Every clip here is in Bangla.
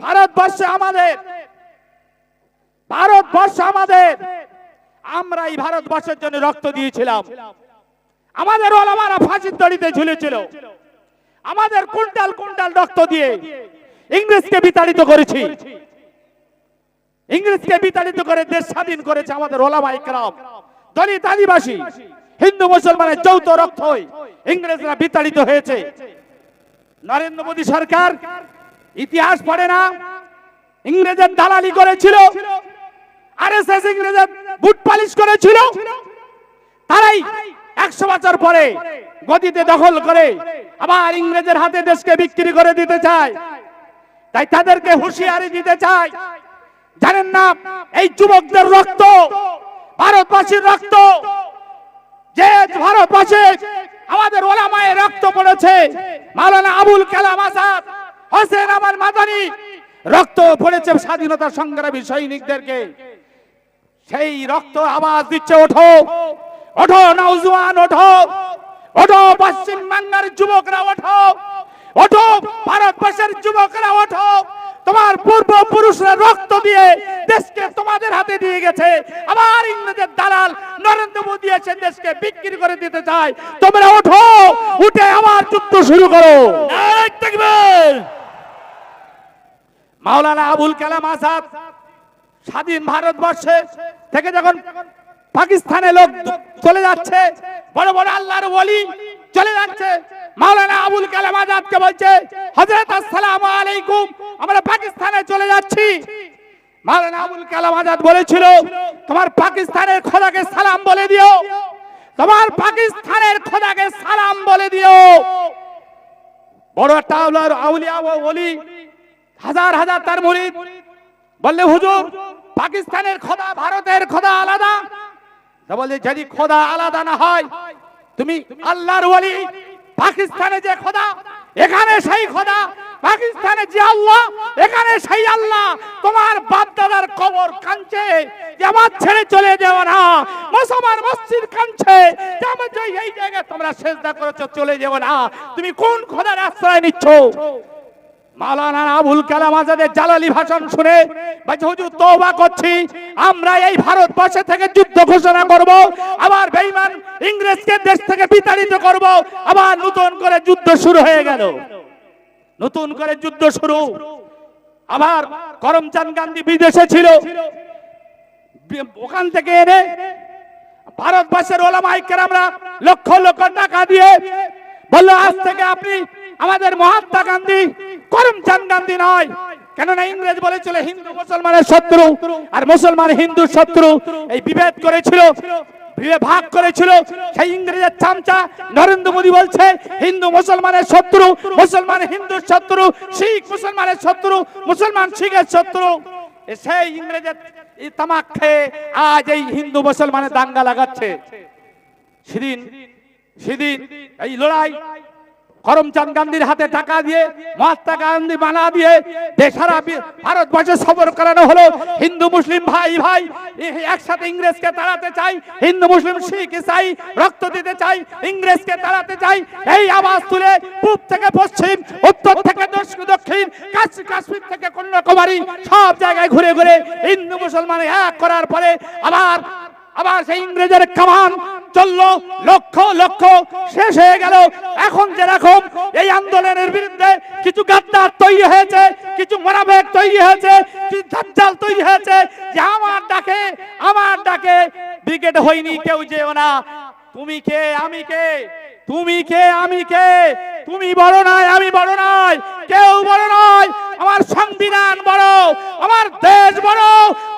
ভারতবর্ষ আমাদের ভারতবর্ষ আমাদের, আমরা এই ভারতবর্ষের জন্য রক্ত দিয়েছিলাম। আমাদের ওলামারা ফাঁসির দড়িতে ঝুলেছিল। আমাদের কুইন্টাল কুইন্টাল রক্ত দিয়ে ইংরেজকে বিতাড়িত করেছি। ইংরেজকে বিতাড়িত করে দেশ স্বাধীন করেছে আমাদের ওলামা ইকরাম। দলিত আদিবাসী, হিন্দু মুসলমানের যৌথ রক্ত ইংরেজরা বিতাড়িত হয়েছে। নরেন্দ্র মোদী সরকার ইতিহাস পড়ে না, ইংরেজের দালালি করেছিল, আরএসএস ইংরেজের বুট পালিশ করেছিল। তারাই একশো বছর পরে গদিতে দখল করে আবার ইংরেজের হাতে দেশকে বিক্রি করে দিতে চায়। তাই তাদেরকে হুঁশিয়ারি দিতে চায়। জানেন না, এই যুবকদের রক্ত, ভারতবাসীর রক্ত, যে ভারতবাসী, আমাদের ওলামায় রক্ত পড়েছে, মাওলানা আবুল কালাম আজাদ হোসেন আমার মাদানি, রক্ত পড়েছে স্বাধীনতা সংগ্রামী সৈনিকদেরকে। সেই রক্ত আওয়াজ দিচ্ছে, ওঠো ওঠো নওজোয়ান ওঠো ওঠো পশ্চিম বাংলার যুবকরা, ওঠো ওঠো ভারতবর্ষের যুবকরা, ওঠো। তোমার পূর্বপুরুষরা রক্ত দিয়ে দেশকে তোমাদের হাতে দিয়ে গেছে। আবার ইংরেজের দালাল নরেন্দ্র মোদী এসে দেশকে বিক্রি করে দিতে চায়। তোমরা ওঠো, উঠে আবার যুদ্ধ শুরু করো। তাকবীর! মাওলানা আবুল কালাম আজাদ স্বাধীন ভারতবর্ষে থেকে যখন পাকিস্তানে লোক চলে যাচ্ছে, বড় বড় আল্লাহর বলি চলে যাচ্ছে, মাওলানা আবুল কালাম আজাদকে বলছে, হযরত আসসালামু আলাইকুম, আমরা পাকিস্তানে চলে যাচ্ছি। মাওলানা আবুল কালাম আজাদ বলেছিল, তোমার পাকিস্তানের খোদাকে সালাম বলে দিও, তোমার পাকিস্তানের খোদাকে সালাম বলে দিও। বড় একটা আউলিয়া ওলি হাজার হাজার তার মুরিদ। বললে, হুজুর, পাকিস্তানের খোদা ভারতের খোদা আলাদা। তা বলছে যদি খোদা আলাদা না হয়, তুমি আল্লাহর ওলি, পাকিস্তানে যে খোদা, এখানে সেই খোদা, পাকিস্তানে যে আল্লাহ, এখানে সেই আল্লাহ। তোমার বাপ দাদার কবর কাঁদছে আমার ছেড়ে চলে যাও না। মুসলমান মসজিদ কাঁদছে যে আমার এই জায়গায় তোমরা সেজদা করেছ, চলে যাও না। তুমি কোন খোদার আশ্রয় নিচ্ছ? মাওলানা আবুল কালাম আজাদের জালালি ভাষণ শুনে হুজুর করছি। আমরা এই ভারতবর্ষে থেকে যুদ্ধ ঘোষণা করব, আবার বেঈমান ইংরেজকে দেশ থেকে বিতাড়িত করব, আবার নতুন করে যুদ্ধ শুরু হয়ে গেল। নতুন করে যুদ্ধ শুরু। আবার করমচাঁদ গান্ধী বিদেশে ছিল। ওখান থেকে এনে ভারতবর্ষের ওলামাই কেরামরা লক্ষ লক্ষ টাকা দিয়ে বলল, আজ থেকে আপনি আমাদের মহাত্মা গান্ধী করমচাঁদ গান্ধী নয়। কেননা ইংরেজ বলেছিল, হিন্দু মুসলমানের শত্রু আর মুসলমান হিন্দু শত্রু। এই বিভেদ করেছিল ভাগ করেছিল, সেই ইংরেজের চামচা নরেন্দ্র মোদী বলছে, হিন্দু মুসলমানের শত্রু, মুসলমান হিন্দুর শত্রু, শিখ মুসলমানের শত্রু, মুসলমান শিখের শত্রু। সেই ইংরেজের তামাক খেয়ে আজ এই হিন্দু মুসলমানের দাঙ্গা লাগাচ্ছে। সেদিন সেদিন এই লড়াই করমচাঁদ গান্ধীর হাতে টাকা দিয়ে, মহাত্মা গান্ধী মানা দিয়ে দে- সারা ভারতবর্ষে সফর করানো হলো। হিন্দু, মুসলিম, ভাই ভাই একসাথে ইংরেজকে তাড়াতে চাই, হিন্দু, মুসলিম, শিখ, ইসাই, রক্ত দিতে চাই, ইংরেজকে তাড়াতে চাই। এই আওয়াজ তুলে পূব থেকে পশ্চিম, উত্তর থেকে দক্ষিণ কাশ্মীর থেকে কন্যাকুমারী, সব জায়গায় ঘুরে ঘুরে হিন্দু, মুসলমান এক করার পরে আবার আবার সেই ইংরেজের কামান চলল, লক্ষ লক্ষ, শেষ হয়ে গেল। এখন যেরকম এই আন্দোলনের বিরুদ্ধে কিছু গাদ্দার তৈরি হয়েছে, কিছু মোরাবেগ তৈরি হয়েছে, কিছু ধাজ্জাল তৈরি হয়েছে, যে আমার ডাকে আমার ডাকে, ব্রিগেড হয়নি, কেউ যেও না। তুমি কে, আমি কে? তুমি কে, আমি কে? তুমি বড় নয়, আমি বড় নয়। কেউ বড় নয়। আমার সংবিধান বড়, আমার দেশ বড়,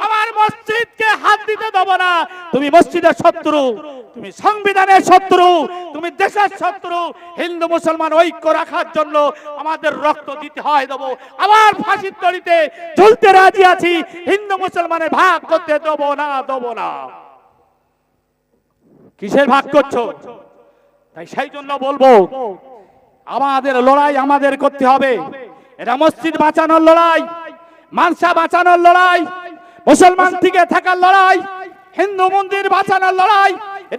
আমার মসজিদকে হাত দিতে দেবো না। তুমি মসজিদের শত্রু, তুমি সংবিধানের শত্রু, তুমি দেশের শত্রু। হিন্দু, মুসলমান ঐক্য রাখার জন্য আমাদের রক্ত দিতে হয়, দেবো। আবার ফাঁসির তড়িতে ঝুলতে রাজি আছি। হিন্দু, মুসলমানের ভাগ করতে দেবো না দেবো না। কিসের ভাগ করছ? তাই সেই জন্য বলব, আমাদের লড়াই আমাদের করতে হবে। এটা মসজিদ বাঁচানোর লড়াই, মানসা বাঁচানোর লড়াই, মুসলমান থেকে থাকার লড়াই, হিন্দু মন্দির বাঁচানোর লড়াই,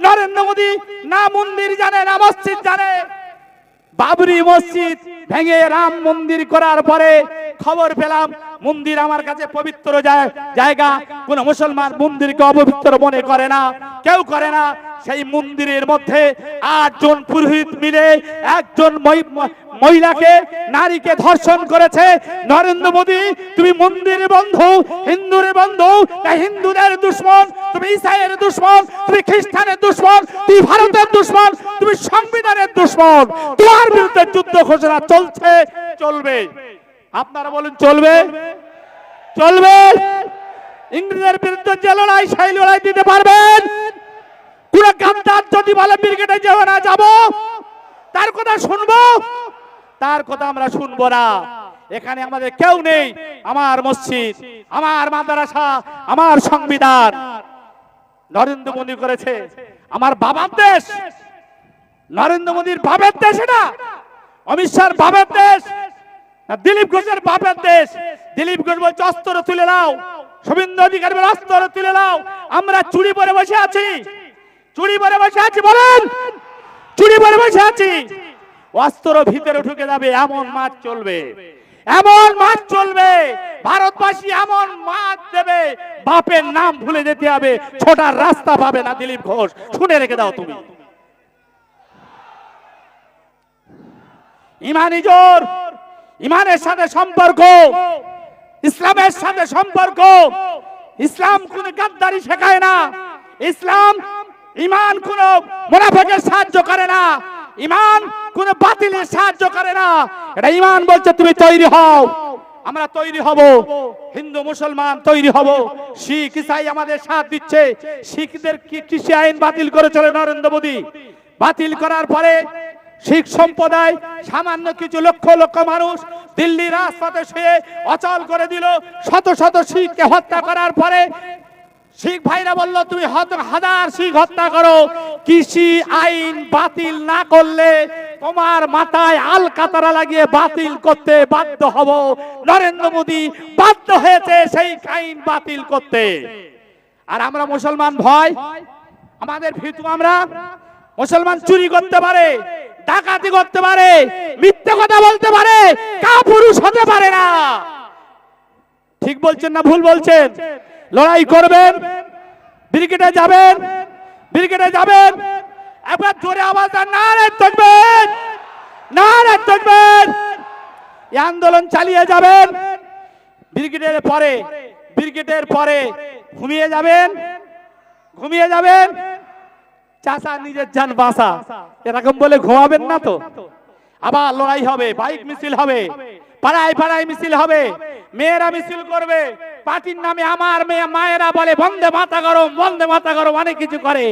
নরেন্দ্র মোদী না মন্দির জানে, না মসজিদ জানে। বাবরি মসজিদ ভেঙে রাম মন্দির করার পরে খবর পেলাম, মন্দির আমার কাছে পবিত্র জায়- জায়গা। কোন মুসলমান মন্দিরকে অপবিত্র মনে করে না, কেউ করে না। সেই মন্দিরের মধ্যে আটজন পুরোহিত মিলে একজন মহিলাকে, নারীকে ধর্ষণ করেছে। নরেন্দ্র মোদী, তুমি মন্দিরের বন্ধু হিন্দুরের বন্ধু হিন্দুদের দুশ্মন? তুমি ইসাইয়ের দুশ্মন, তুমি খ্রিস্টানের দুশ্মন, তুমি ভারতের দুশ্মন, তুমি সংবিধানের দুশ্মন। তোমার বিরুদ্ধে যুদ্ধ ঘোষণা চলছে, চলবে। আপনারা বলুন, চলবে? চলবে। ইংরেজের বিরুদ্ধে যে লড়াই, সেই লড়াই দিতে পারবেন। কোন গাদ্দার যদি বলে ব্রিগেডে যাব না যাব, তার কথা শুনব। তার কথা আমরা শুনব না। এখানে আমাদের কেউ নেই, আমার মসজিদ, আমার মাদ্রাসা, আমার সংবিধান। নরেন্দ্র মোদী করেছে। আমার বাবার দেশ। নরেন্দ্র মোদীর বাপের দেশ এটা। অমিত শাহর বাপের দেশ। দিলীপ ঘোষের বাপের দেশ। দিলীপ ঘোষ বলছে, অস্ত্র তুলে নাও। শুভেন্দু অধিকারী অস্ত্র তুলে নাও। আমরা চুরি পরে বসে আছি। চুরি পরে বসে আছি, বলেন। চুরি পরে বসে আছি। অস্ত্র ভিতরে ঢুকে যাবে, এমন মাছ চলবে। এমন মাছ চলবে, ভারতবাসী এমন মাছ দেবে, বাপের নাম ভুলে যেতে হবে ছোটার রাস্তা পাবে না দিলীপ ঘোষ। শুনে রেখে দাও তুমি। ইমানি জোর, ইমানের সাথে সম্পর্ক, ইসলামের সাথে সম্পর্ক। ইসলাম কোন গাদ্দারি শেখায় না, ইসলাম ইমান কোন মুনাফেকের সাহায্য করে না। ইমান কোন বাতিলের সাহায্য করে না। এটা ইমান বলছে, তুমি তৈরি হও। আমরা তৈরি হব। হিন্দু, মুসলমান তৈরি হব। শিখ, ইসাই আমাদের সাথ দিচ্ছে। শিখদের কি কৃষি আইন বাতিল করেছিল নরেন্দ্র মোদী? বাতিল করার পরে শিখ সম্প্রদায় সামান্য কিছু লক্ষ লক্ষ মানুষ দিল্লি রাজপথে শুয়ে অচল করে দিল। শত শত শিখকে হত্যা করার পরে শিখ ভাইরা বলল, তুমি হাজার শিখ হত্যা করো। কৃষি আইন বাতিল না করলে তোমার মাথায় আল কাতারা লাগিয়ে বাতিল করতে বাধ্য হব। নরেন্দ্র মোদী বাধ্য হয়েছে সেই আইন বাতিল করতে। আর আমরা মুসলমান ভয়? আমাদের ভীতু আমরা? মুসলমান চুরি করতে পারে, ডাকাতি করতে পারে, মিথ্যে কথা বলতে পারে কা পুরুষ হতে পারে না। ঠিক বলছেন না ভুল বলছেন? লড়াই করবেন। ব্রিগেডে যাবেন। ব্রিগেডে যাবেন। একবার জোরে আওয়াজ দেন, নারে থাকবেন নারে থাকবেন এই আন্দোলন চালিয়ে যাবেন। ব্রিগেডের পরে ব্রিগেডের পরে ঘুমিয়ে যাবেন। ঘুমিয়ে যাবেন। চাচা নিজের যান বাসা এরকম বলে ঘুমাবেন না তো। আবার লড়াই হবে বাইক মিছিল হবে। পাড়ায় পাড়ায় মিছিল হবে। মেয়েরা মিছিল করবে। পার্টির নামে আমার মেয়ে মায়েরা বলে, বন্দে মাথা গরম, বন্দে মাথা গরম, অনেক কিছু করে।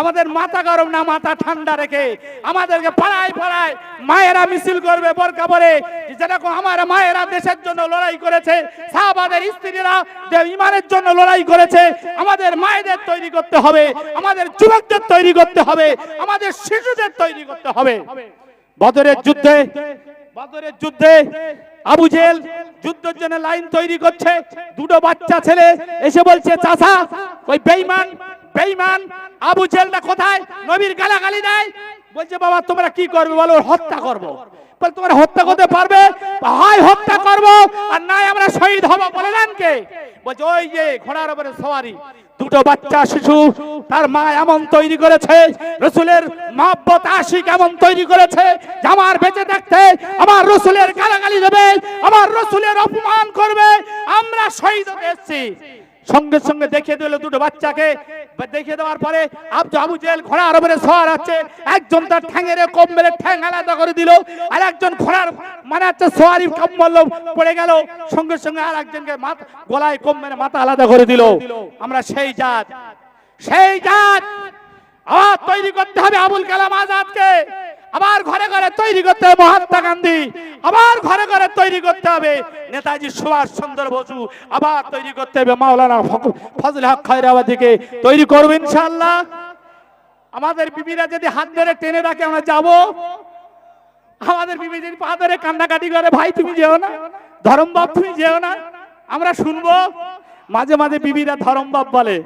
আমাদের মাথা গরম না মাথা ঠান্ডা রেখে। আমাদেরকে পাড়ায় পাড়ায় মায়েরা মিছিল করবে, বোরকা পরে। যেরকম আমার মায়েরা দেশের জন্য লড়াই করেছে সাহাবাদের স্ত্রীরা ইমানের জন্য লড়াই করেছে, আমাদের মায়েদের তৈরি করতে হবে, আমাদের যুবকদের তৈরি করতে হবে, আমাদের শিশুদের তৈরি করতে হবে। বদরের যুদ্ধে বদরের যুদ্ধে আবু জেল যুদ্ধের জন্য লাইন তৈরি করছে। দুটো বাচ্চা ছেলে এসে বলছে চাষা ওই বেইমান বেইমান, আবু জেলটা কোথায়? নবীর গালাগালি দেয়। বলছে, বাবা, তোমরা কি করবে বলো হত্যা করব। বলে তোমরা হত্যা করতে পারবে? হয় হত্যা করব। আর নাই, আমরা শহীদ হব, বলে দেন কে? বলছে, ওই যে ঘোড়ার উপরে সওয়ারি। দুটো বাচ্চা, শিশু, তার মা এমন তৈরি করেছে, রসুলের মহব্বত আশিক এমন তৈরি করেছে আমার বেঁচে থাকতে আমার রসুলের গালাগালি দেবে, আমার রসুলের অপমান করবে। আমরা শহীদ হতে এসেছি। সঙ্গে সঙ্গে দেখিয়ে দিল দুটো বাচ্চাকে বা দেখিয়ে দেওয়ার পরে আব্দু আবু জেল ঘোড়া উপরে সওয়ার আছে। একজন তার ঠ্যাঙের কম মেরে ঠ্যাং আলাদা করে দিল। আর একজন ঘোড়ার মানে হচ্ছে সোয়ারি কম বলল পড়ে গেল। সঙ্গে সঙ্গে আর একজনকে গলায় কম মেরে মাথা আলাদা করে দিল। আমরা সেই জাত। সেই জাত। আওয়াজ তৈরি করতে হবে আবুল কালাম আজাদকে। আবার ঘরে ঘরে তৈরি করতে হবে মহাত্মা গান্ধী। আবার ঘরে ঘরে তৈরি করতে হবে নেতাজি সুভাষ চন্দ্র বসু। আবার তৈরি করতে হবে মাওলানা ফজল হক তৈরি করব ইনশাআল্লাহ। আমাদের বিবিরা যদি হাত ধরে টেনে রাখে, আমরা যাব। আমাদের বিবি যদি পা ধরে কান্নাকাটি করে, ভাই তুমি যেও না। ধরম বাপ তুমি যেও না। আমরা শুনব। মাঝে মাঝে বিবিরা ধরম বাপ বলে।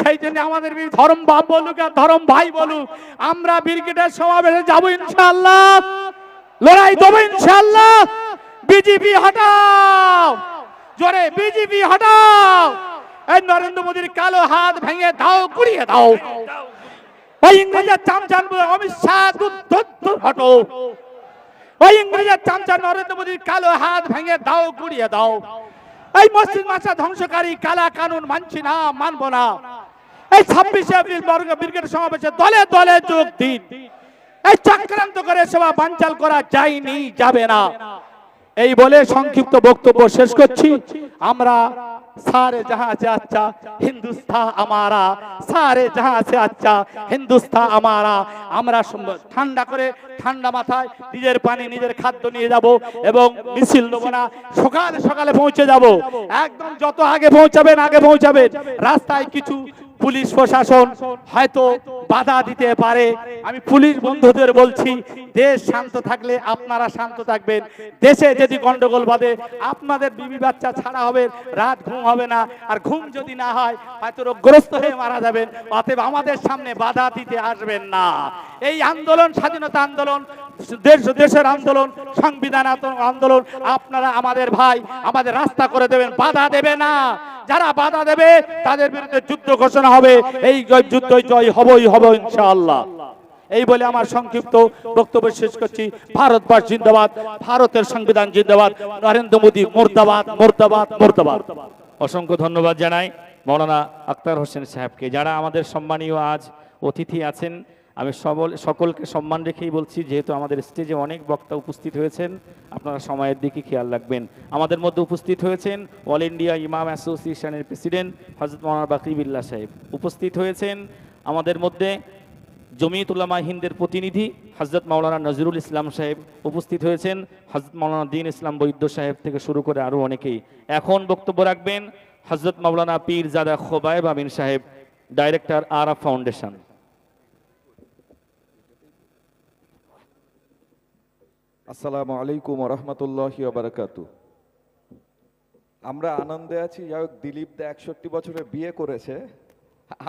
সেই জন্য আমাদের ধরম বাপ বলুক আর ধরম ভাই বলুক। আমরা ব্রিগেডের সমাবেশে যাব ইনশাআল্লাহ। লড়াই দেবো ইনশাআল্লাহ। বিজেপি হটাও। জোরে বিজেপি হটাও। এই নরেন্দ্র মোদীর কালো হাত ভেঙে দাও, গুড়িয়ে দাও। ওই ইংরেজের চামচান অমিত শাহ হটো। ওই ইংরেজের চামচা নরেন্দ্র মোদীর কালো হাত ভেঙে দাও, গুড়িয়ে দাও। এই মসজিদ মাসা ধ্বংসকারী, কালা কানুন মানছি না, মানব না। এই ছাব্বিশে এপ্রিল বর্গ ব্রিগেড সমাবেশে দলে দলে যোগ দিন। এই চক্রান্ত করে সেবা বাঞ্চাল করা যায়নি, যাবে না। এই বলে সংক্ষিপ্ত বক্তব্য শেষ করছি। আমরা সারে জাহাঁ সে আচ্ছা হিন্দুস্তান আমারা। সারে জাহাঁ সে আচ্ছা হিন্দুস্তান আমারা। আমরা ঠান্ডা করে ঠান্ডা মাথায় নিজের পানি, নিজের খাদ্য নিয়ে যাব এবং মিছিল নেব না। সকালে সকালে পৌঁছে যাব। একদম যত আগে পৌঁছাবেন আগে পৌঁছাবেন। রাস্তায় কিছু পুলিশ প্রশাসন হয়তো বাধা দিতে পারে। আমি পুলিশ বন্ধুদের বলছি, দেশ শান্ত থাকলে আপনারা শান্ত থাকবেন। দেশে যদি গন্ডগোল বাঁধে, আপনাদের বিবি বাচ্চা ছাড়া হবে, রাত ঘুম হবে না। আর ঘুম যদি না হয়, হয়তো রোগগ্রস্ত হয়ে মারা যাবেন। অতএব আমাদের সামনে বাধা দিতে আসবেন না। এই আন্দোলন, স্বাধীনতা আন্দোলন দেশ, দেশের আন্দোলন, সংবিধান আন্দোলন আপনারা আমাদের ভাই, আমাদের রাস্তা করে দেবেন, বাধা দেবে না। যারা বাধা দেবে, তাদের বিরুদ্ধে যুদ্ধ ঘোষণা হবে। এই যুদ্ধ জয় হবই হবে ইনশাআল্লাহ। এই বলে আমার সংক্ষিপ্ত বক্তব্য শেষ করছি। ভারতবর্ষ জিন্দাবাদ, ভারতের সংবিধান জিন্দাবাদ, নরেন্দ্র মোদী মুর্দাবাদ মুর্দাবাদ মুর্দাবাদ। অসংখ্য ধন্যবাদ জানাই মৌলানা আক্তার হোসেন সাহেবকে। যারা আমাদের সম্মানীয় আজ অতিথি আছেন আমি সবল সকলকে সম্মান রেখেই বলছি, যেহেতু আমাদের স্টেজে অনেক বক্তা উপস্থিত হয়েছেন, আপনারা সময়ের দিকে খেয়াল রাখবেন। আমাদের মধ্যে উপস্থিত হয়েছেন অল ইন্ডিয়া ইমাম অ্যাসোসিয়েশনের প্রেসিডেন্ট হজরত মৌলানা বাকিবিল্লা সাহেব। উপস্থিত হয়েছেন আমাদের মধ্যে জমিয়ত উলামা হিন্দের প্রতিনিধি হজরত মাওলানা নজরুল ইসলাম সাহেব উপস্থিত হয়েছেন হজরত মাওলানা দিন ইসলাম বৈদ্য সাহেব থেকে শুরু করে আরও অনেকেই। এখন বক্তব্য রাখবেন হজরত মাওলানা পীর জাদা খোবায়েব আমিন সাহেব ডাইরেক্টর আরা ফাউন্ডেশন আসসালামু আলাইকুম রহমতুল্লাহি বারাকাতু। আমরা আনন্দে আছি, যাই হোক, দিলীপ দা একষট্টি বছরে বিয়ে করেছে।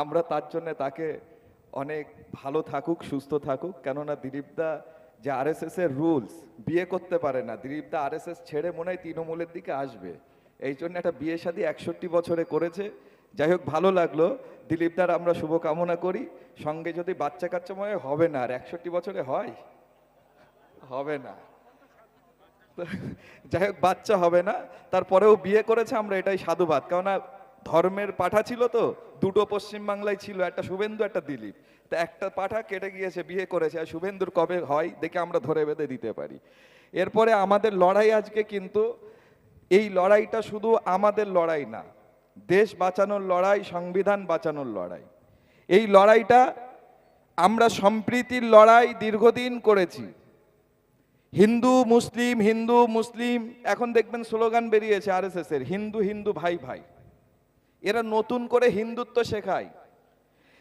আমরা তার জন্য তাকে অনেক ভালো থাকুক, সুস্থ থাকুক। কেননা দিলীপ দা যে আরএসএস এর রুলস, বিয়ে করতে পারে না। দিলীপ দা আরএসএস ছেড়ে মনে হয় তৃণমূলের দিকে আসবে। এই জন্য একটা বিয়ে শাদী একষট্টি বছরে করেছে। যাই হোক, ভালো লাগল। দিলীপ দার আমরা শুভকামনা করি। সঙ্গে যদি বাচ্চা কাচ্চা মনে হবে না। আর একষট্টি বছরে হয়? হবে না। যাই হোক, বাচ্চা হবে না। তারপরেও বিয়ে করেছে আমরা, এটাই সাধুবাদ। কেননা ধর্মের পাঠা ছিল তো, দুটো পশ্চিমবাংলায় ছিল, একটা শুভেন্দু, একটা দিলীপ। তা একটা পাঠা কেটে গিয়েছে, বিয়ে করেছে, আর শুভেন্দুর কবে হয়, দেখে আমরা ধরে বেঁধে দিতে পারি। এরপরে আমাদের লড়াই আজকে কিন্তু, এই লড়াইটা শুধু আমাদের লড়াই না, দেশ বাঁচানোর লড়াই, সংবিধান বাঁচানোর লড়াই। এই লড়াইটা আমরা সম্প্রীতির লড়াই দীর্ঘদিন করেছি। হিন্দু, মুসলিম হিন্দু, মুসলিম, এখন দেখবেন স্লোগান বেরিয়েছে আরএসএস এর, হিন্দু হিন্দু, ভাই ভাই। এরা নতুন করে হিন্দুত্ব শেখায়।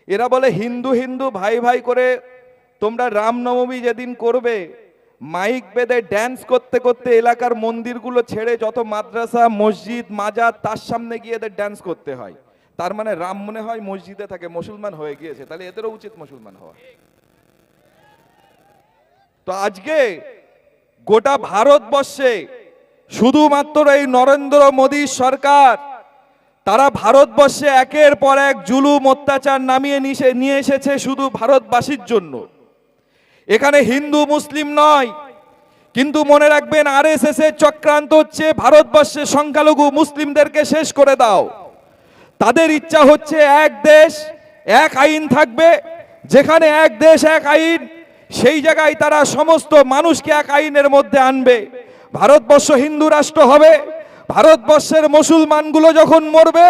এরা বলে হিন্দু হিন্দু, ভাই ভাই করে তোমরা রামনবমী যেদিন করবে, মাইক বেঁধে ড্যান্স করতে করতে এলাকার মন্দিরগুলো ছেড়ে যত মাদ্রাসা, মসজিদ, মাজার, তার সামনে গিয়ে এদের ড্যান্স করতে হয়। তার মানে রাম মনে হয় মসজিদে থাকে, মুসলমান হয়ে গিয়েছে। তাহলে এদেরও উচিত মুসলমান হওয়া। তো আজকে গোটা ভারতবর্ষে শুধুমাত্র এই নরেন্দ্র মোদী সরকার, তারা ভারতবর্ষে একের পর এক জুলুম, অত্যাচার নামিয়ে নিয়ে এসেছে শুধু ভারতবাসীর জন্য। এখানে হিন্দু, মুসলিম নয়, কিন্তু মনে রাখবেন আরএসএস এর চক্রান্ত হচ্ছে ভারতবর্ষের সংখ্যালঘু মুসলিমদেরকে শেষ করে দাও। তাদের ইচ্ছা হচ্ছে এক দেশ, এক আইন থাকবে, যেখানে এক দেশ, এক আইন সেই জায়গায় তারা সমস্ত মানুষকে এক আইনের মধ্যে আনবে। ভারতবর্ষ হিন্দু রাষ্ট্র হবে। ভারতবর্ষের মুসলমানগুলো যখন মরবে,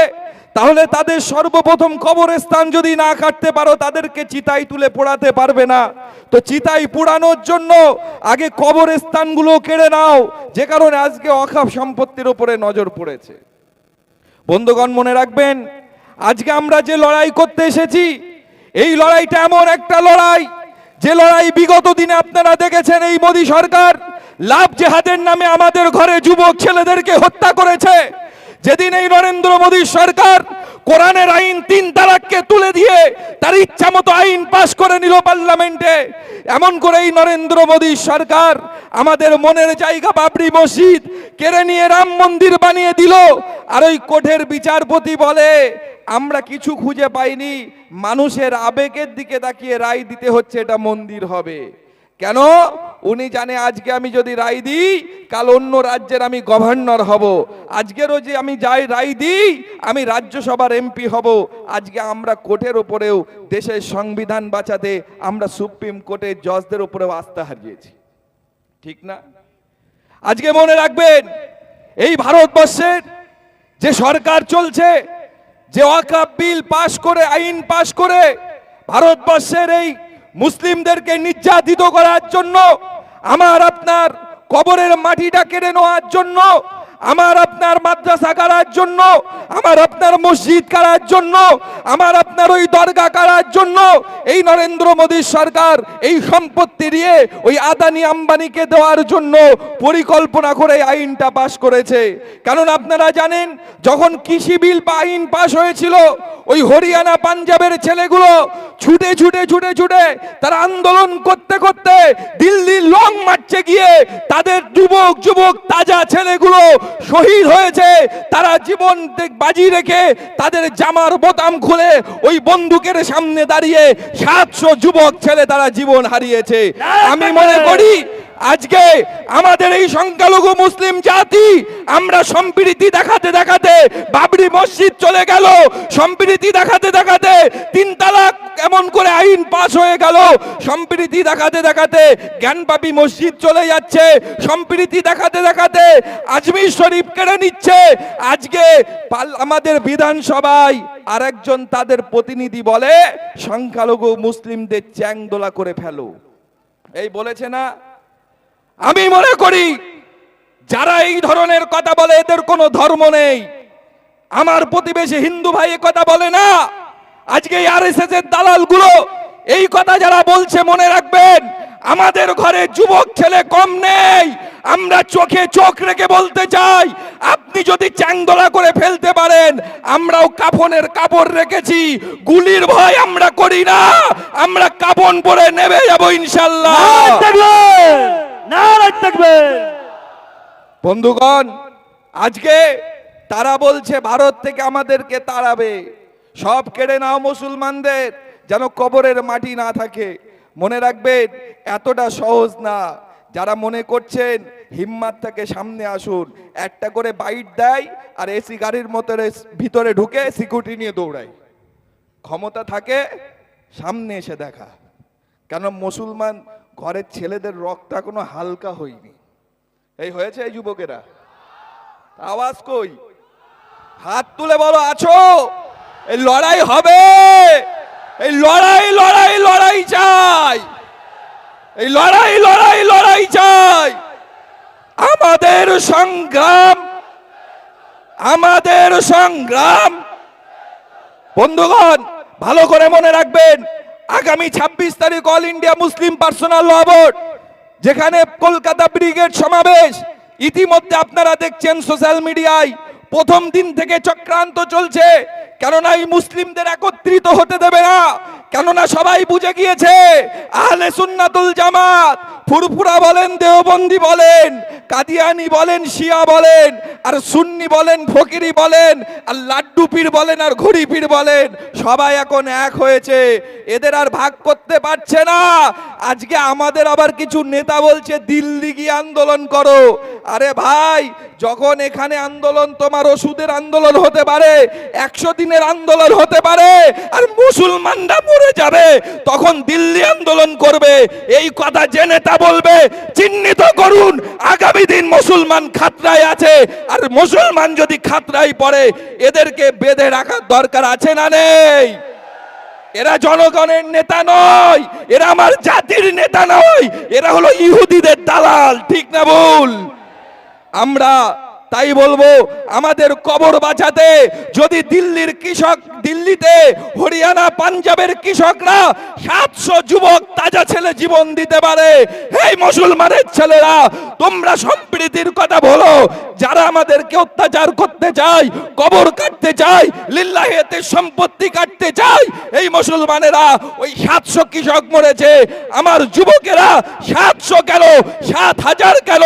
তাহলে তাদের সর্বপ্রথম কবরস্থান যদি না কাটতে পারো, তাদেরকে চিতাই তুলে পোড়াতে পারবে না। তো চিতাই পোড়ানোর জন্য আগে কবরস্থানগুলো কেড়ে নাও, যে কারণে আজকে অখাপ সম্পত্তির উপরে নজর পড়েছে। বন্ধুগণ, মনে রাখবেন, আজকে আমরা যে লড়াই করতে এসেছি, এই লড়াইটা এমন একটা লড়াই যে লড়াই বিগত দিনে আপনারা দেখেছেন এই মোদী সরকার লাভ জেহাদের নামে আমাদের ঘরে যুবক ছেলেদেরকে হত্যা করেছে। যেদিন এই নরেন্দ্র মোদী সরকার কোরআনের আইন তিন তালাককে তুলে দিয়ে তার ইচ্ছা মতো আইন পাশ করে নিল পার্লামেন্টে, এমন করে এই নরেন্দ্র মোদী সরকার আমাদের মনের জায়গা বাবরি মসজিদ কেড়ে নিয়ে রাম মন্দির বানিয়ে দিল। আর ওই কোঠের বিচারপতি বলে, আমরা কিছু খুঁজে পাইনি। মানুষের আবেগের দিকে তাকিয়ে রায় দিতে হচ্ছে, এটা মন্দির হবে। কেন? উনি জানে আজকে আমি যদি রায় দিই, কাল অন্য রাজ্যের আমি গভর্নর হব। আজকেরও যে আমি যাই রায় দিই, আমি রাজ্যসভার এমপি হব। আজকে আমরা কোর্টের ওপরেও দেশের সংবিধান বাঁচাতে আমরা সুপ্রিম কোর্টের জজদের ওপরেও আস্থা হারিয়েছি। ঠিক না? আজকে মনে রাখবেন, এই ভারতবর্ষের যে সরকার চলছে, যে ওয়াকাপ বিল পাশ করে, আইন পাশ করে, ভারতবর্ষের এই মুসলিমদেরকে নির্যাতিত করার জন্য, আমার আপনার কবরের মাটিটা কেড়ে নেওয়ার জন্য আমার আপনার মাদ্রাসা কারার জন্য, আমার আপনার মসজিদ কারার জন্য, আমার আপনার ওই দরগা কারার জন্য এই নরেন্দ্র মোদী সরকার এই সম্পত্তি দিয়ে ওই আদানি আম্বানিকে দেওয়ার জন্য পরিকল্পনা করে আইনটা পাশ করেছে। কারণ আপনারা জানেন, যখন কৃষি বিল বা আইন পাশ হয়েছিল, ওই হরিয়ানা পাঞ্জাবের ছেলেগুলো ছুটে ছুটে ছুটে ছুটে তারা আন্দোলন করতে করতে দিল্লি লং মারছে গিয়ে তাদের যুবক যুবক, তাজা ছেলেগুলো শহীদ হয়েছে তারা জীবন বাজি রেখে তাদের জামার বোতাম খুলে ওই বন্দুকের সামনে দাঁড়িয়ে সাতশো যুবক ছেলে তারা জীবন হারিয়েছে। আমি মনে করি আজকে আমাদের এই সংখ্যালঘু মুসলিম জাতি, আমরা সম্প্রীতি দেখাতে দেখাতে বাবরি মসজিদ চলে গেল। সম্প্রীতি দেখাতে দেখাতে তিন তালাক এমন করে আইন পাস হয়ে গেল। সম্প্রীতি দেখাতে দেখাতে জ্ঞানপাপী মসজিদ চলে যাচ্ছে। সম্প্রীতি দেখাতে দেখাতে আজমির শরীফ কেড়ে নিচ্ছে। আজকে আমাদের বিধানসভায় আরেকজন তাদের প্রতিনিধি বলে, সংখ্যালঘু মুসলিমদের চ্যাংদোলা করে ফেলো। এই বলেছে না আমি মনে করি, যারা এই ধরনের কথা বলে, এদের কোনো ধর্ম নেই। আমার প্রতিবেশী হিন্দু ভাই কথা বলে না। আজকে আর এস এর দালালগুলো এই কথা যারা বলছে, মনে রাখবেন, আমাদের ঘরে যুবক ছেলে কম নেই। আমরা চোখে চোখ রেখে বলতে চাই, আপনি যদি চ্যাংদোলা করে ফেলতে পারেন, আমরাও কাফনের কাপড় রেখেছি। গুলির ভয় আমরা করি না, আমরা কাপন পরে নেবে যাব ইনশাল্লাহ। বন্ধুগণ, আজকে তারা বলছে, ভারত থেকে আমাদেরকে তাড়াবে। সব কেড়ে নাও মুসলমানদের, যেন কবরের মাটি না থাকে। মনে রাখবেন, এতটা সহজ না। যারা মনে করছেন, হিম্মাত থেকে সামনে আসুন। একটা করে বাইট দেয় আর এসি গাড়ির মতো ভিতরে ঢুকে সিকিউরিটি নিয়ে দৌড়ায়। ক্ষমতা থাকে, সামনে এসে দেখা। কেন মুসলমান ঘরের ছেলেদের রক্ত কোনো হালকা হয়নি। এই হয়েছে এই যুবকেরা। আওয়াজ কই? হাত তুলে বলো, আছো? এই লড়াই হবে। এই লড়াই লড়াই লড়াই চাই। এই লড়াই লড়াই লড়াই চাই। আমাদের সংগ্রাম আমাদের সংগ্রাম। বন্ধুগণ, ভালো করে মনে রাখবেন আগামী ছাব্বিশ তারিখ All India Muslim Personal Law যেখানে কলকাতা ব্রিগেড সমাবেশ। ইতিমধ্যে আপনারা দেখছেন সোশ্যাল মিডিয়ায়, প্রথম দিন থেকে চক্রান্ত চলছে। কেননা এই মুসলিমদের একত্রিত হতে দেবে না। কেননা সবাই বুঝে গিয়েছে, আহলে সুন্নাতুল জামাত ফুরফুরা বলেন, দেওবন্দি বলেন কাদিয়ানি বলেন, শিয়া বলেন, আর সুন্নি বলেন, ফকিরি বলেন, আর লাড্ডু পীর বলেন, আর ঘড়ি পীর বলেন, সবাই এখন এক হয়েছে। এদের আর ভাগ করতে পারছে না। আজকে আমাদের আবার কিছু নেতা বলছে, দিল্লি গিয়ে আন্দোলন করো। আরে ভাই, যখন এখানে আন্দোলন, তোমার ওষুধের আন্দোলন হতে পারে, একশো দিনের আন্দোলন হতে পারে, আর মুসলমানরা মরে যাবে, তখন দিল্লি আন্দোলন করবে। এই কথা জেনে তা বলবে, চিহ্নিত করুন, আগামী দিন মুসলমান খাতরায় আছে, আর মুসলমান যদি খাতরায় পড়ে, এদেরকে বেঁধে রাখার দরকার আছে না নেই। এরা জনগণের নেতা নয়, এরা আমার জাতির নেতা নয়, এরা হলো ইহুদিদের দালাল, ঠিক না ভুল? আমরা তাই বলব, আমাদের কবর বাঁচাতে যদি দিল্লির কৃষক, দিল্লিতে হরিয়ানা, পাঞ্জাবের কৃষকরা সাতশো যুবক তাজা ছেলে জীবন দিতে পারে। এই মুসলমানের ছেলেরা, তোমরা সম্প্রীতির কথা বলো, যারা আমাদেরকে অত্যাচার করতে চায়, কবর কাটতে চায়, লিল্লাহেতে সম্পত্তি কাটতে চায় এই মুসলমানেরা ওই সাতশো কৃষক মরেছে আমার যুবকেরা সাতশো কেন সাত হাজার কেন?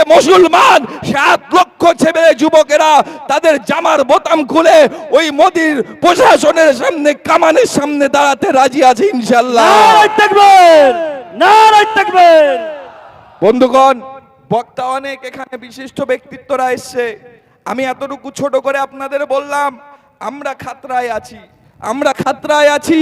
এ মুসলমান সাত লক্ষ ছেলে যুবকেরা তাদের জামার বোতাম খুলে ওই মোদির প্রশাসনের সামনে কামানের সামনে দাঁড়াতে রাজি আছে ইনশাল্লাহ বন্ধুগণ বক্তা অনেক এখানে বিশিষ্ট ব্যক্তিত্বরা এসছে। আমি এতটুকু ছোট করে আপনাদের বললাম আমরা খাতরায় আছি। আমরা খাতরায় আছি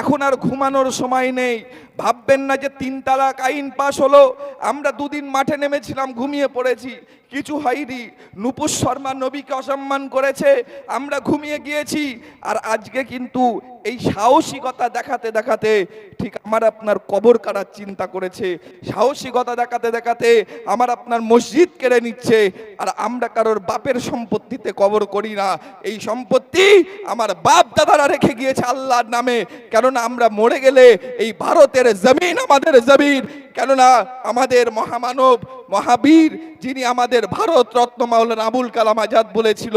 এখন আর ঘুমানোর সময় নেই। ভাববেন না যে তিন তালাক আইন পাশ হলো। আমরা দুদিন মাঠে নেমেছিলাম, ঘুমিয়ে পড়েছি। কিছু হয়নি। নুপুর শর্মা নবীকে অসম্মান করেছে। আমরা ঘুমিয়ে গিয়েছি। আর আজকে কিন্তু এই সাহসিকতা দেখাতে দেখাতে ঠিক আমার আপনার কবর কাটার চিন্তা করেছে। সাহসিকতা দেখাতে দেখাতে আমার আপনার মসজিদ কেড়ে নিচ্ছে। আর আমরা কারোর বাপের সম্পত্তিতে কবর করি না। এই সম্পত্তি আমার বাপ দাদারা রেখে গিয়েছে আল্লাহর নামে। কেননা আমরা মরে গেলে এই ভারতের জমিন আমাদের জমিন। কেননা আমাদের মহামানব মহাবীর যিনি আমাদের ভারত রত্ন মাওলানা আবুল কালাম আজাদ বলেছিল,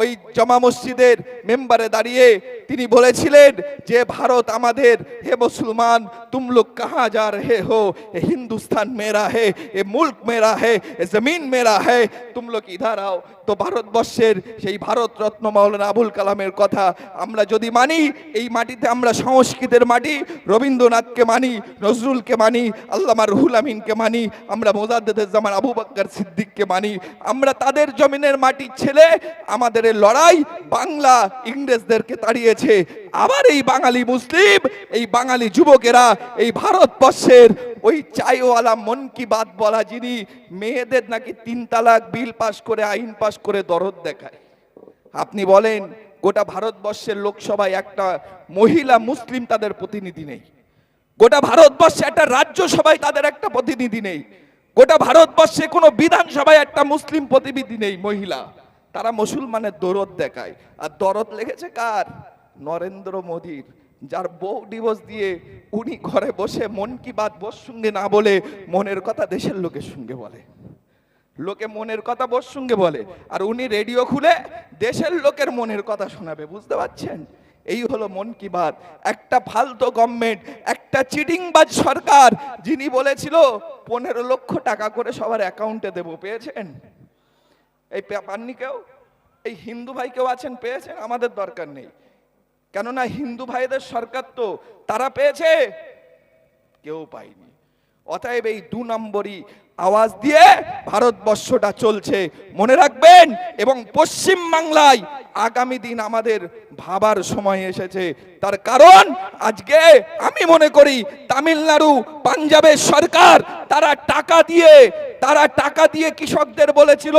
ওই জমা মসজিদের মেম্বারে দাঁড়িয়ে তিনি বলেছিলেন যে, ভারত আমাদের, হে মুসলমান, তুম লোক কাহা যা রহে হো? এ হিন্দুস্তান মেরা হে, এ মুল্ক মেরা হে, এ জমিন মেরা হে, তুম লোক ইধার আও। তো ভারতবর্ষের সেই ভারত রত্ন মাওলানা আবুল কালামের কথা আমরা যদি মানি, এই মাটিতে আমরা সংস্কৃতের মাটি, রবীন্দ্রনাথকে মানি, নজরুলকে মানি, আল্লামা রুহুল আমিনকে মানি, আমরা মোজাদ্দেদের জামান আবু বাক্কার সিদ্দিককে মানি। আমরা তাদের জমিনের মাটির ছেলে, আমাদের লড়াই বাংলা ইংরেজদেরকে তাড়িয়েছে। আবার এই বাঙালি মুসলিম, এই বাঙালি যুবকেরা, এই ভারতবর্ষের ওই চাইওয়ালা মন কি বাত বলা যিনি মেয়েদের নাকি তিন তালাক, বিল পাস করে, আইন পাস করে দরদ দেখায়। আপনি বলেন, গোটা ভারতবর্ষের লোকসভায় একটা মহিলা মুসলিম তাদের প্রতিনিধি নেই। গোটা ভারতবর্ষে একটা রাজ্যসভায় তাদের একটা প্রতিনিধি নেই। গোটা ভারতবর্ষে কোনো বিধানসভায় একটা মুসলিম প্রতিনিধি নেই, মহিলা। তারা মুসলমানের দরদ দেখায়। আর দরদ লেগেছে কার? নরেন্দ্র মোদীর। যার বউ ডিভোর্স দিয়ে উনি ঘরে বসে মন কি বাত বোর সঙ্গে না বলে মনের কথা দেশের লোকের সঙ্গে বলে। লোকে মনের কথা বোর সঙ্গে বলে। আর উনি রেডিও খুলে দেশের লোকের মনের কথা শোনাবে, বুঝতে পারছেন? এই হলো মন কি বাত। একটা ফালতু গভর্নমেন্ট একটা চিটিংবাজ সরকার, যিনি বলেছিল, পনেরো লক্ষ টাকা করে সবার অ্যাকাউন্টে দেবো, পেয়েছেন? এই পাননি কেউ? এই হিন্দু ভাই কেউ আছেন, পেয়েছেন? আমাদের দরকার নেই। কেননা হিন্দু ভাইদের সরকার তো, তারা পেয়েছে? কেউ পায়নি। অতএব এই দু নম্বরই আওয়াজ দিয়ে ভারতবর্ষটা চলছে। মনে রাখবেন, এবং পশ্চিম বাংলায় আগামী দিন আমাদের ভাবার সময় এসেছে। তার কারণ, আজকে আমি মনে করি তামিলনাড়ু পাঞ্জাবের সরকার, তারা টাকা দিয়ে, তারা টাকা দিয়ে কৃষকদের বলেছিল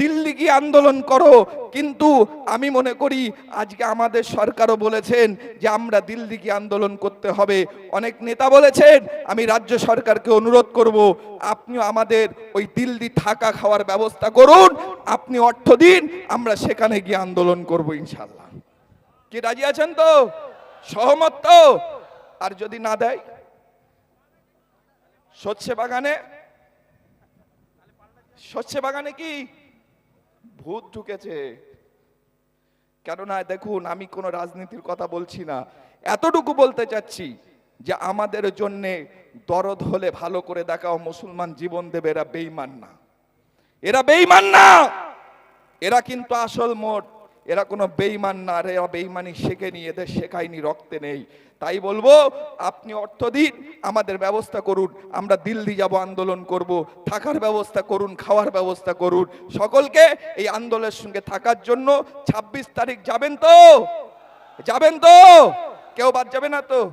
দিল্লি গিয়ে আন্দোলন করো। কিন্তু আমি মনে করি, আজকে আমাদের সরকারও বলেছেন যে আমরা দিল্লি গিয়ে আন্দোলন করতে হবে। অনেক নেতা বলেছেন, আমি রাজ্য সরকারকে অনুরোধ করব, আপনিও আমাদের ওই দিল্লি থাকা খাওয়ার ব্যবস্থা করুন। আপনি অর্থ দিন, আমরা সেখানে গিয়ে আন্দোলন করব ইনশাল্লাহ কি রাজি আছেন তো? সহমত তো? আর যদি না দেয়? সচ্ছে বাগানে? সচ্ছে বাগানে কি? ভূত ঢুকেছে। কেননা দেখুন, আমি কোনো রাজনীতির কথা বলছি না। এতটুকু বলতে চাচ্ছি যে আমাদের জন্যে দরদ হলে ভালো করে দেখাও মুসলমান জীবন দেবে, এরা বেইমান না। এরা বেইমান না! এরা কিন্তু আসল মোট। এরা কোনো বেইমান না রে, এরা বেইমানি শেখেনি এদের শেখায়নি, রক্তে নেই। তাই বলব, আপনি অর্থ দিন, আমাদের ব্যবস্থা করুন, আমরা দিল্লি যাব, আন্দোলন করব, থাকার ব্যবস্থা করুন, খাওয়ার ব্যবস্থা করুন। সকলকে এই আন্দোলনের সঙ্গে থাকার জন্য ২৬ তারিখ যাবেন তো? যাবেন তো? কেউ বাদ যাবে না তো?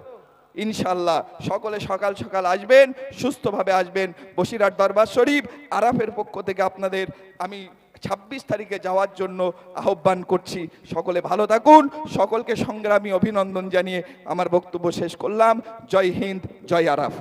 ইনশাল্লাহ, সকলে সকাল সকাল আসবেন, সুস্থভাবে আসবেন। বসিরহাট দরবার শরীফ, আরাফের পক্ষ থেকে আপনাদের, আমি ছাব্বিশ তারিখে যাওয়ার জন্য আহ্বান করছি। সকলে ভালো থাকুন। সকলকে সংগ্রামী অভিনন্দন জানিয়ে আমার বক্তব্য শেষ করলাম। জয় হিন্দ, জয় আরাফ।